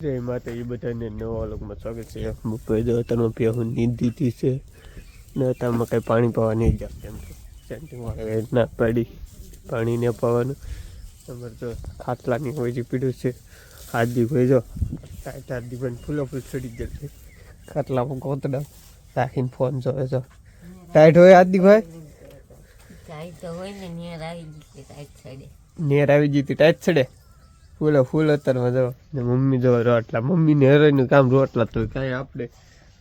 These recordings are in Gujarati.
જય માતા એ બધાને નવા લોકમાં સ્વાગત છે. બપોરે જો અત્યારમાં પહેલું નીંદ દીધી છે ને અત્યારમાં કંઈ પાણી પાવા નહીં જાવ કેમ કે સેન્ટિંગ વાળા ના પાડી પાણી ને પાવાનું. તમારે જો ખાટલાની હોય જે પીડું છે હાથ દી હોય જો ટાઈટ હાથ દી પણ ફૂલો ફૂલ ચડી જશે ખાટલામાં ગોતડા રાખીને ફોન જોવે છો. ટાઈટ હોય હાથ દી ભાઈ? ટાઈટ તો હોય ને નિયર આવી જીતી ટાઈટ છડે. નેર આવી જતી ટાઈટ ચડે ફૂલો ફૂલ અત્યારમાં જો ને મમ્મી જો રોટલા મમ્મીને હરોઈનું કામ રોટલા તો કાંઈ આપણે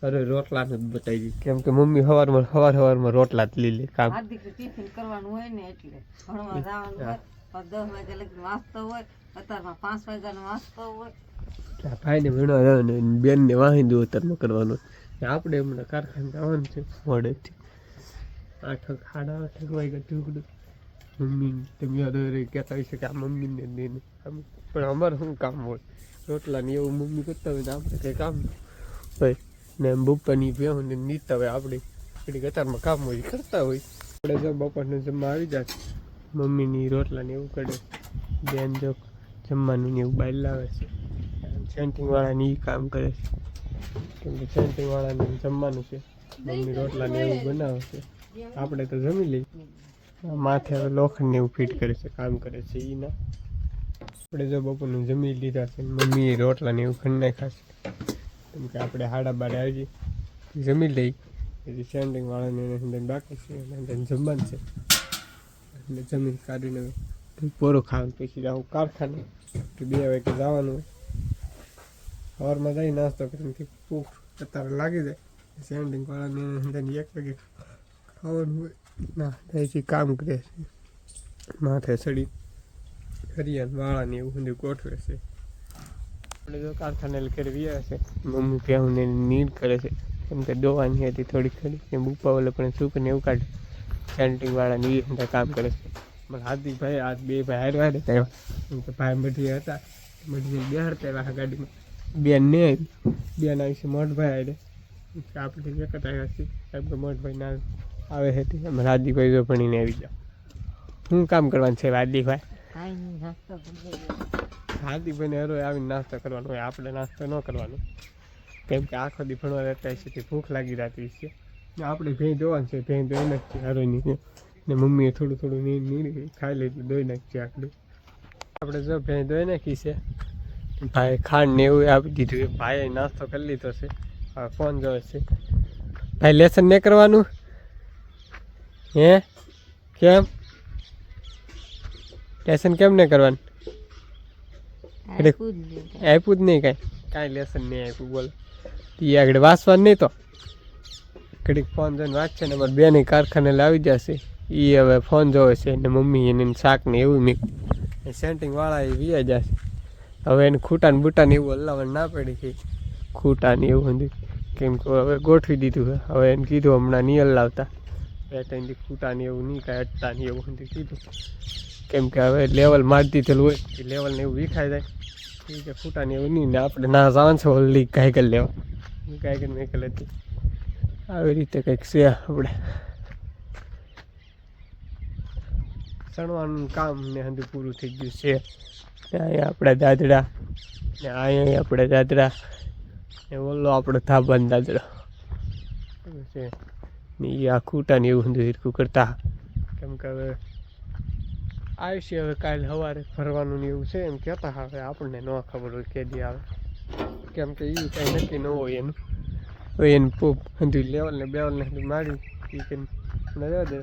અરે રોટલા જ બતાવી દીધી કેમ કે મમ્મી સવારમાં સવાર સવારમાં રોટલા જ લઈ લે કામ. ટિફિન કરવાનું હોય ને એટલે ભણવા જવાનું હોય દસ વાગ્યા લગી વાંચતો હોય અત્યારમાં પાંચ વાગ્યાનો વાંચતો હોય. ભાઈને ભણવા જવાનું ને બેનને વાહી દઉં અત્યારમાં કરવાનું ને આપણે હમણાં કારખાને જવાનું છે મોડેથી. આઠ સાડા આઠ વાગે ઢુકડું મમ્મી, તમે અરે કહેતા હોય છે કે આ મમ્મીને દઈને આમ, પણ અમારે શું કામ હોય? રોટલા ને એવું મમ્મી કરતા હોય ને આપણે કંઈ કામ હોય. ને એમ બપોરની બેહું ને નીતા હોય આપણે, આપણી કતારમાં કામ હોય કરતા હોય. આપણે જો બપોરને જમવા આવી જાય મમ્મીની રોટલા ને એવું કરે. બેન જો જમવાનું ને એવું બહાર લાવે છે. સેન્ટિંગવાળાને એ કામ કરે છે. કેમ કે સેન્ટિંગવાળાને જમવાનું છે. મમ્મી રોટલા ને એવું બનાવે છે. આપણે તો જમી લઈ માથે હવે લોખંડ ને એવું ફિટ કરે છે, કામ કરે છે એ ના. આપણે જો બપોરનું જમી લીધા છે, મમ્મીએ રોટલા ને એવું ખંડ નાખ્યા છે. કેમ કે આપણે હાડા બારે આવી જમી લઈ પછી સેન્ડિંગ વાળાને એને અંદર બાકી છે અને જમવાનું છે. એટલે જમીન કાઢીને પોરો ખાવાનું, પછી જાઉં કારખાને. બે વાગે જવાનું. સવારમાં જઈ નાસ્તો કરીને ભૂખ અત્યારે લાગી જાય. સેન્ડિંગ વાળાને એને અંદર એક વાગે ખાવાનું હોય, ના ત્યાંથી કામ કરે છે, માથે ચડી કરિયાન વાળાની એવું બધું ગોઠવે છે. આપણે જો કારખાને કરવી છે, મમ્મી પ્યાઉને નીર કરે છે. કેમ કે દોવાની હતી થોડી ને બુપાવાલે પણ સૂક ને એવું કાઢે. સેન્ટિંગ વાળા ની અંદર કામ કરે છે. પણ હાર્દિક ભાઈ, આ બે ભાઈ હારવા હતા આવ્યા કેમ કે ભાઈ મઢી હતા મઢી બે હરતા આવ્યા ગાડીમાં. બેન ને આવી બેન આવી છે મોટભાઈ આવે આપણે એક જ આવ્યા છીએ કેમ કે મોટભાઈ ના આવે છે તે અમે જો ભણીને આવી જાઓ શું કામ કરવાનું છે નાસ્તો હાર્દિકભાઈને હરો આવીને નાસ્તો કરવાનો હોય, આપણે નાસ્તો ન કરવાનો. કેમ કે આખો દી ભણવા રહેતા છે તે ભૂખ લાગી રહેતી છે. ને આપણે ભેં જોવાનું છે ભેં દોઈ નાખીએ હરોની ને. મમ્મીએ થોડું થોડું નીર ખાઈ લીધું, દોઈ નાખીએ આટલું આપણે જો ભેં દોઈ નાખી છે ભાઈ ખાંડ ને એવું આપી દીધું ભાઈએ નાસ્તો કરી લીધો છે ફોન જોવે છે. ભાઈ, લેસન નહીં કરવાનું? હે? કેમ? લેસન કેમ નહીં કરવાનું? આપ્યું જ નહીં કાંઈ. કાંઈ. લેસન નહીં આપ્યું બોલ. એ આગળ વાંચવાનું નહીં તો? ઘડીક ફોન જોઈને વાંચશે ને અમારે બેની કારખાને લાવી જશે એ હવે ફોન જોવે છે ને મમ્મી એને શાક ને એવું મીક સેન્ટિંગ વાળા એ વિયા જશે. હવે એને ખૂટાને બૂટાને એવું હલાવવાનું ના પડી છે. ખૂટા ને એવું બધું કેમ કે હવે ગોઠવી દીધું હવે એને કીધું હમણાં નહીં હલાવતા. બે ત્રણ એવું નહીં, કાંઈ અટતા ને એવું બધું કીધું. કેમ કે હવે લેવલ મારી દીધેલું હોય, એ લેવલ ને એવું વિખાઈ જાય. એ કે ફૂટા એવું નહીં, ને આપણે ના જવાનું છે, ઓલી ગાયકલ લેવા. ગાયકલ કરી મેં હતી. આવી રીતે કંઈક છે આપણે. ચણવાનું કામ ને હંધું પૂરું થઈ ગયું છે. અહીંયા આપણા દાદડા ને અહીંયા આપણા દાદડા ને ઓલો આપણો થાબાન દાદડા એવું છે. એ આ ખૂટા ને એવું હંધું હિરકું કરતા. કેમ કે હવે આવશે હવે કાલે સવારે ફરવાનું ને એવું છે એમ કહેતા હવે આપણને ન ખબર હોય કે દી આવે. કેમ કે એ કાંઈ નક્કી ન હોય એનું. હવે એને પોપ હંધું લેવલને બેવલને માર્યું એ કે નજર દે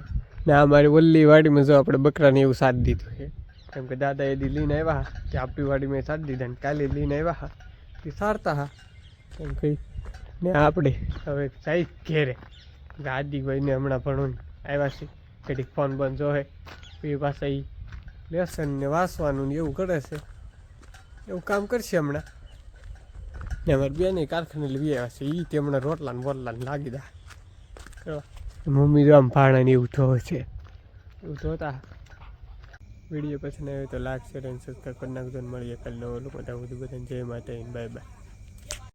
ને આ મારી ઓલ્લી વાડીમાં જો આપણે બકરાને એવું સાથ દીધું છે. કેમ કે દાદા એ લઈને આવ્યા હા, કે આપણી વાડીમાં સાથ દીધા ને કાલે લઈને આવ્યા હા તે સારતા હા. એમ કહી, ને આપણે હવે જાય ઘેરે. ગાદીભાઈને હમણાં ભણવું આવ્યા છે. ઘડીક ફોન બંધ જોહે એ પાછા એ લેસનને વાંચવાનું ને એવું કરે છે. એવું કામ કરશે હમણાં. ને અમારે બેને કારખાને લઈ આવ્યા છે. એ તે હમણાં રોટલા ને બોટલા ને લાગી દા. મમ્મી તો આમ ભાણા ને એવું ધોવે છે. એવું ધોતા વીડિયો પસંદ આવ્યો તો લાઈક, શેર અને સબસ્ક્રાઈબ કરી નાખજો મળીએ કાલે નવો લોકો બધા બધું બધાને જય માતા બાય બાય